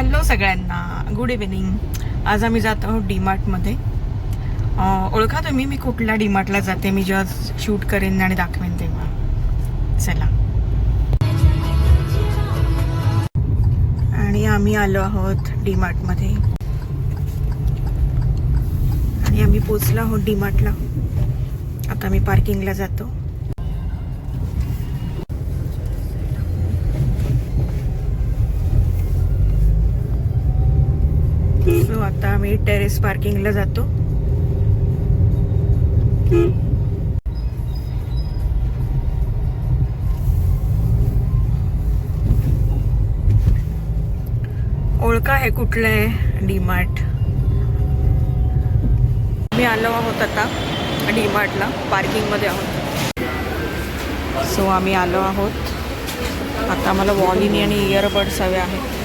Hello सगळ्यांना. Good evening आज आम्ही जात आहोत डीमार्टमध्ये मार्टमध्ये ओळखा तुम्ही मी कुठल्या डीमार्टला जाते मी जेव्हा शूट करेन आणि दाखवेन तेव्हा. चला. आणि आम्ही आलो आहोत डीमार्टमध्ये आणि आम्ही पोचलो आहोत डीमार्टला आता मी पार्किंगला जातो सो आता आम्ही टेरेस पार्किंगला जातो. ओळखा आहे कुठलं आहे? डीमार्ट मी आलो आहोत आता डीमार्टला पार्किंगमध्ये आहोत. सो आम्ही आलो आहोत. आता मला वॉलिनी आणि इयरबड्स हवे आहेत.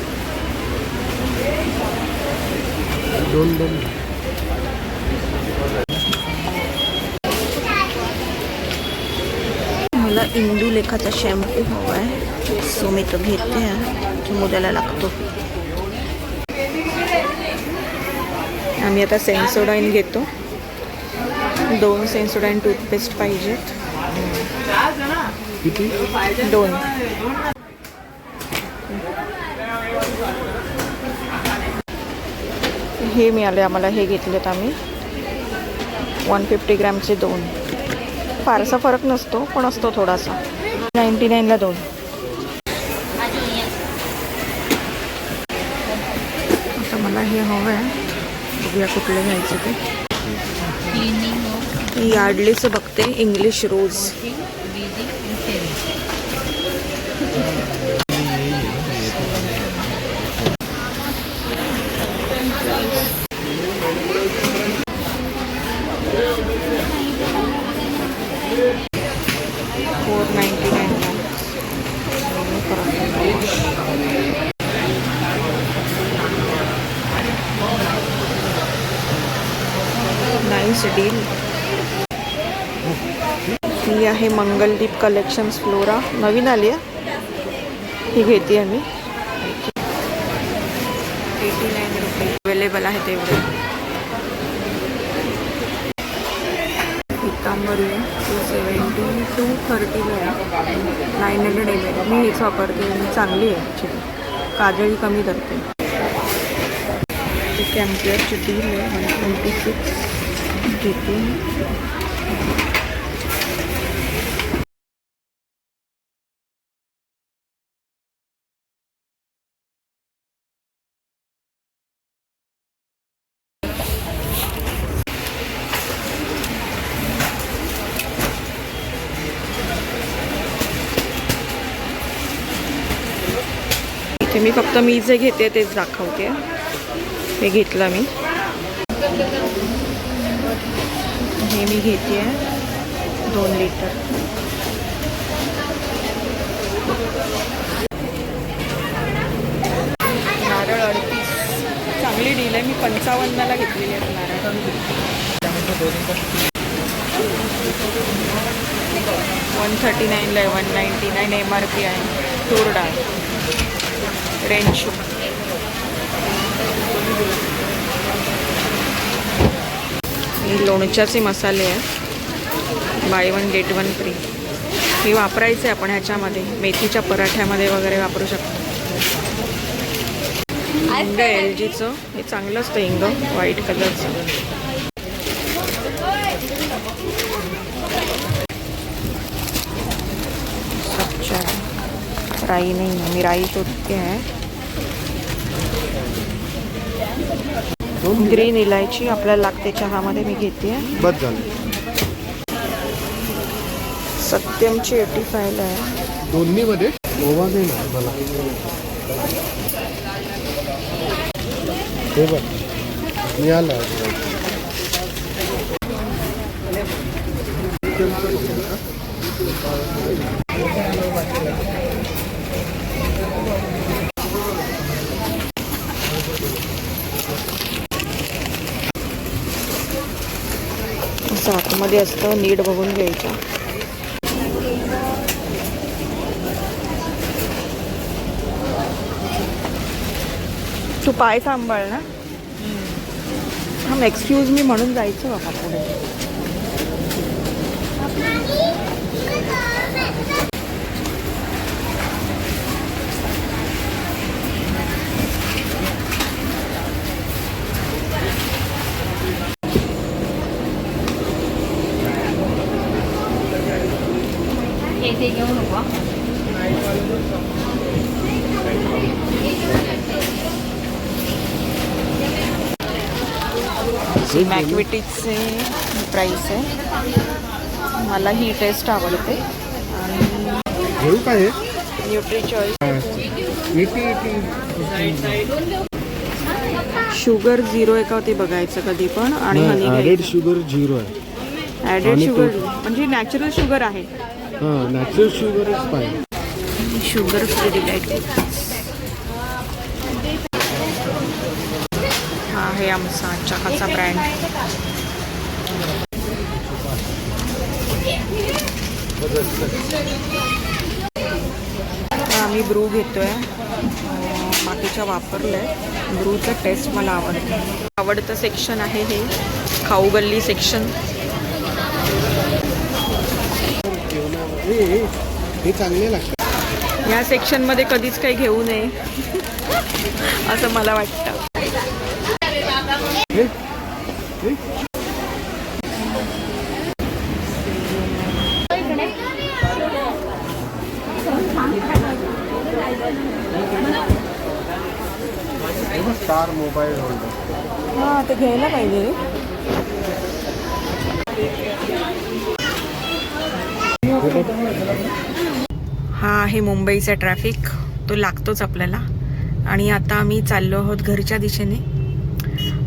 दोन दोन. मला इंदू लेखाचा शॅम्पू हवा आहे सो मी तो घेते. आहे मुलाला लागतो. आम्ही आता सेन्सोडाईन घेतो. दोन सेन्सोडाईन टूथपेस्ट पाहिजेत. किती? दोन. हे मिळाले आम्हाला हे घेतलेत आम्ही. वन फिफ्टी ग्रॅमचे दोन. फारसा फरक नसतो पण असतो थोडासा. नाईन्टी नाईनला दोन. आता मला हे हवं आहे. बघूया कुठलं घ्यायचं ते. यार्डलीचं बघते English rose four ninety nine. Nice deal ही आहे मंगलदीप कलेक्शन्स फ्लोरा नवीन आली आहे? ही घेते आम्ही. एटी नाईन रुपये अवेलेबल आहे तेवढे. पितांबरी टू सेवन्टी टू थर्टीला आहे. Nine hundred M L. मी हेच वापरते चांगली आहे ॲक्च्युली काजळी कमी करते एक कॅम्पियरची डील आहे वन ट्वेंटी सिक्स घेते इथे मी फक्त मी जे घेते तेच दाखवते. हे घेतलं मी. हे मी घेते. दोन लिटर नारळ अडतीस. चांगली डील आहे. मी पंचावन्नला घेतलेली आहे नारळ. वन थर्टी नाईनला आहे. One ninety nine M R P आहे. तूर हे लोणच्याचे मसाले आहेत. Buy one get one free. हे वापरायचे आपण ह्याच्यामध्ये मेथीच्या पराठ्यामध्ये वगैरे वापरू शकतो. हिंग एल जीचं हे चांगलं असतं हिंग व्हाईट कलरचं. राई नहीं है मी राई शोधते हैं। ग्रीन इलायची आपल्याला लागते चहामध्ये मी घेते. बस झालं. सत्यमची एटी फायला आहे. दोन्ही मध्ये ओवा नाही ना मला. हे बघ मी आला असं आतमध्ये असतं नीट बघून घ्यायचं. तू पाय सांभाळ ना. हां एक्सक्यूज मी म्हणून जायचं बाबा पुढे. मॅक्विटीजचे प्राईस आहे. मला ही टेस्ट आवडते. आणि घेऊ काय हे? न्यूट्री चॉईस शुगर झिरो आहे का ते बघायचं कधी पण आणि हनी ॲडेड शुगर झिरो आहे. ॲडेड आणि शुगर म्हणजे नॅचरल शुगर आहे. हां नॅचरल शुगरच पाहिजे. शुगर फ्री डिलाईट आहे आमचा चहाचा ब्रँड आम्ही ब्रू घेतोय. आहे बाकीच्या वापरलंय. ब्रूचं टेस्ट मला आवडतं. आवडतं सेक्शन आहे हे. खाऊ गल्ली सेक्शन हे चांगले लागतात या सेक्शनमध्ये कधीच काही घेऊ नये. असं मला वाटतं. स्टार मोबाईल होल्डर हा ते घ्यायला पाहिजे हा आहे मुंबईचा ट्रॅफिक तो लागतोच आपल्याला. आणि आता आम्ही चाललो आहोत घरच्या दिशेने.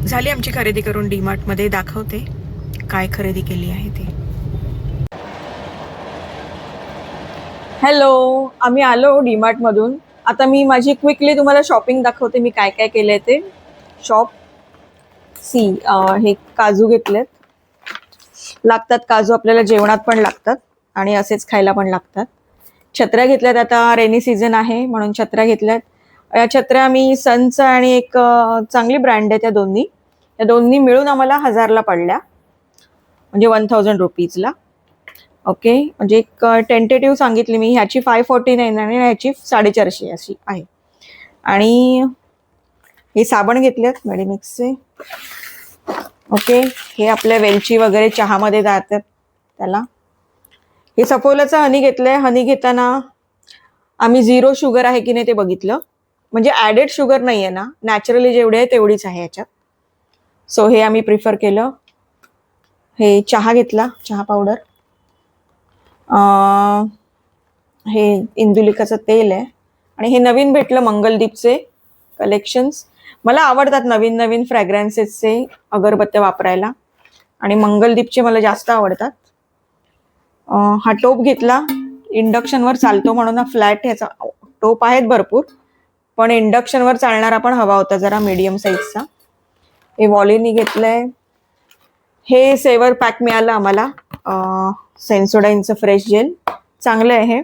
झाली आमची खरेदी करून डीमार्टमध्ये दाखवते. काय खरेदी केली आहे ते. हॅलो आम्ही आलो डीमार्टमधून. आता मी माझी क्विकली तुम्हाला शॉपिंग दाखवते मी काय काय केलं ते. शॉप. सी हे काजू घेतलेत. लागतात काजू आपल्याला जेवणात पण लागतात आणि असेच खायला पण लागतात. छत्र्या घेतल्यात आता रेनी सीझन आहे म्हणून छत्र्या घेतल्यात. या छत्र्या मी सनचं आणि एक चांगली ब्रँड आहे त्या दोन्ही. त्या दोन्ही मिळून आम्हाला हजारला पडल्या. म्हणजे वन थाउजंड रुपीजला ओके म्हणजे एक टेंटेटिव्ह सांगितली मी. ह्याची फाय फोर्टी नाईन आणि ह्याची साडेचारशे अशी आहे. आणि हे साबण घेतलेत मेडिमिक्सचे ओके हे आपल्या वेलची वगैरे चहामध्ये जातात त्याला. हे सफोलाचं हनी घेतलंय. हनी घेताना आम्ही झिरो शुगर आहे की नाही ते बघितलं. म्हणजे ॲडेड शुगर नाही आहे ना. नॅचरली जेवढी आहे तेवढीच आहे याच्यात. सो हे आम्ही प्रिफर केलं. हे चहा घेतला चहा पावडर हे इंदुलिकाचं तेल आहे. आणि हे नवीन भेटलं मंगलदीपचे कलेक्शन्स मला आवडतात नवीन नवीन फ्रॅग्रन्सेसचे अगरबत्त्या वापरायला. आणि मंगलदीपचे मला जास्त आवडतात. हा टोप घेतला. इंडक्शनवर चालतो म्हणून हा फ्लॅट ह्याचा टोप आहेत भरपूर. पण इंडक्शनवर चालणारा पण हवा होता जरा मीडियम साईजचा हे वॉलिनी घेतलंय. हे सेवर पॅक मिळालं आम्हाला. सेन्सोडाईनचं फ्रेश जेल. चांगलं आहे हे.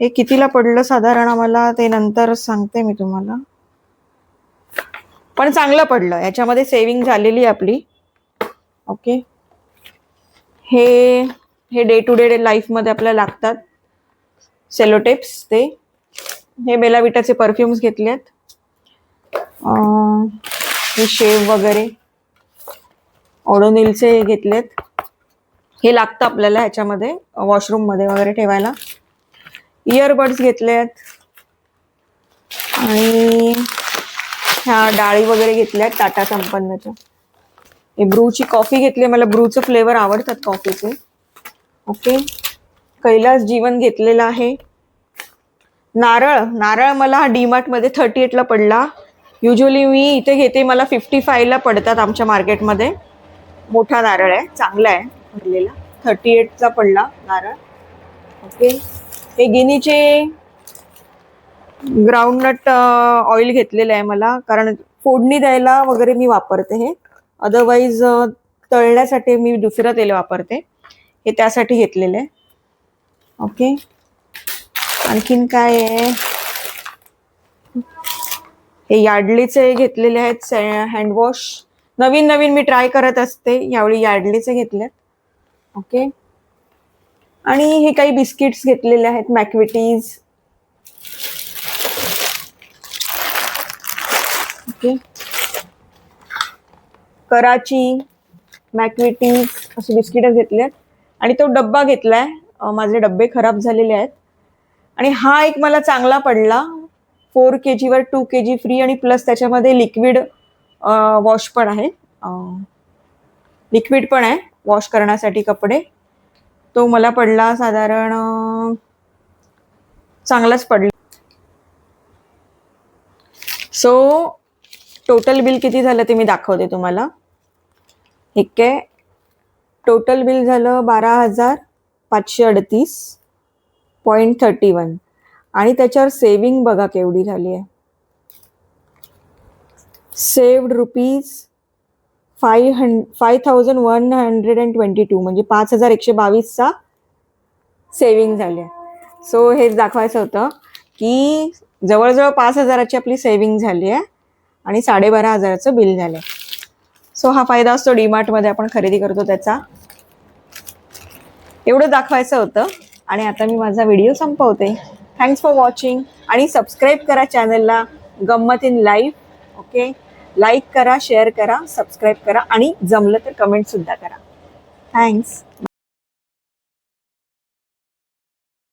हे कितीला पडलं साधारण आम्हाला ते नंतर सांगते मी तुम्हाला. पण चांगलं पडलं. याच्यामध्ये सेविंग झालेली आहे आपली. ओके. हे हे डे टू डे लाईफमध्ये आपल्याला लागतात. सेलोटेप्स ते. हे बेलाविटाचे परफ्युम्स घेतले आहेत हे शेव वगैरे ओडोनिलचे घेतलेत. हे लागतं आपल्याला ह्याच्यामध्ये वॉशरूममध्ये वगैरे ठेवायला. इयरबड्स घेतलेत. आणि ह्या डाळी वगैरे घेतल्या आहेत टाटा संपन्नच्या. हे ब्रूची कॉफी घेतली मला ब्रूचं फ्लेवर आवडतात कॉफीचे. ओके. कैलास जीवन घेतलेलं आहे. नारळ नारळ मला हा डीमार्टमध्ये थर्टी एटला पडला. युजली मी इथे घेते मला फिफ्टी फायला पडतात आमच्या मार्केटमध्ये. मोठा नारळ आहे चांगला आहे भरलेला. थर्टी एटचा पडला नारळ. ओके हे गिनीचे ग्राउंडनट ऑइल घेतलेलं आहे मला कारण फोडणी द्यायला वगैरे मी वापरते हे. अदरवाईज तळण्यासाठी मी दुसरं तेल वापरते. हे त्यासाठी घेतलेलं आहे. ओके आणखीन काय आहे? हे यार्डलीचे घेतलेले आहेत हँडवॉश नवीन नवीन मी ट्राय करत असते यावेळी यार्डलीचे घेतलेत. ओके आणि हे काही बिस्किट्स घेतलेले आहेत मॅक्विटीज ओके कराची मॅक्विटीज असे बिस्किटच घेतले आणि तो डब्बा घेतलाय. माझे डब्बे खराब झालेले आहेत. आणि हा एक मला चांगला पडला. फोर के जीवर टू के जी फ्री आणि प्लस त्याच्यामध्ये लिक्विड वॉश पण आहे. लिक्विड पण आहे वॉश करण्यासाठी कपडे. तो मला पडला साधारण चांगलाच पडला. सो टोटल बिल किती झालं ते मी दाखवते तुम्हाला. ठीक आहे. टोटल बिल झालं बारा हजार पाचशे अडतीस पॉईंट थर्टी वन आणि त्याच्यावर सेविंग बघा केवढी झाली आहे. Saved rupees five hundred five thousand one hundred and twenty two म्हणजे पाच हजार एकशे बावीसचा सेविंग झाली आहे. सो हेच दाखवायचं होतं की जवळजवळ पाच हजाराची आपली सेविंग झाली आहे आणि साडेबारा हजाराचं बिल झालं आहे. सो हा फायदा असतो डीमार्टमध्ये आपण खरेदी करतो त्याचा. एवढं दाखवायचं होतं आणि आता मी माझा व्हिडिओ संपवते. थँक्स फॉर वॉचिंग आणि सबस्क्राईब करा चॅनलला गंमत इन लाईफ ओके लाईक करा शेअर करा सबस्क्राईब करा. आणि जमलं तर कमेंटसुद्धा करा. थँक्स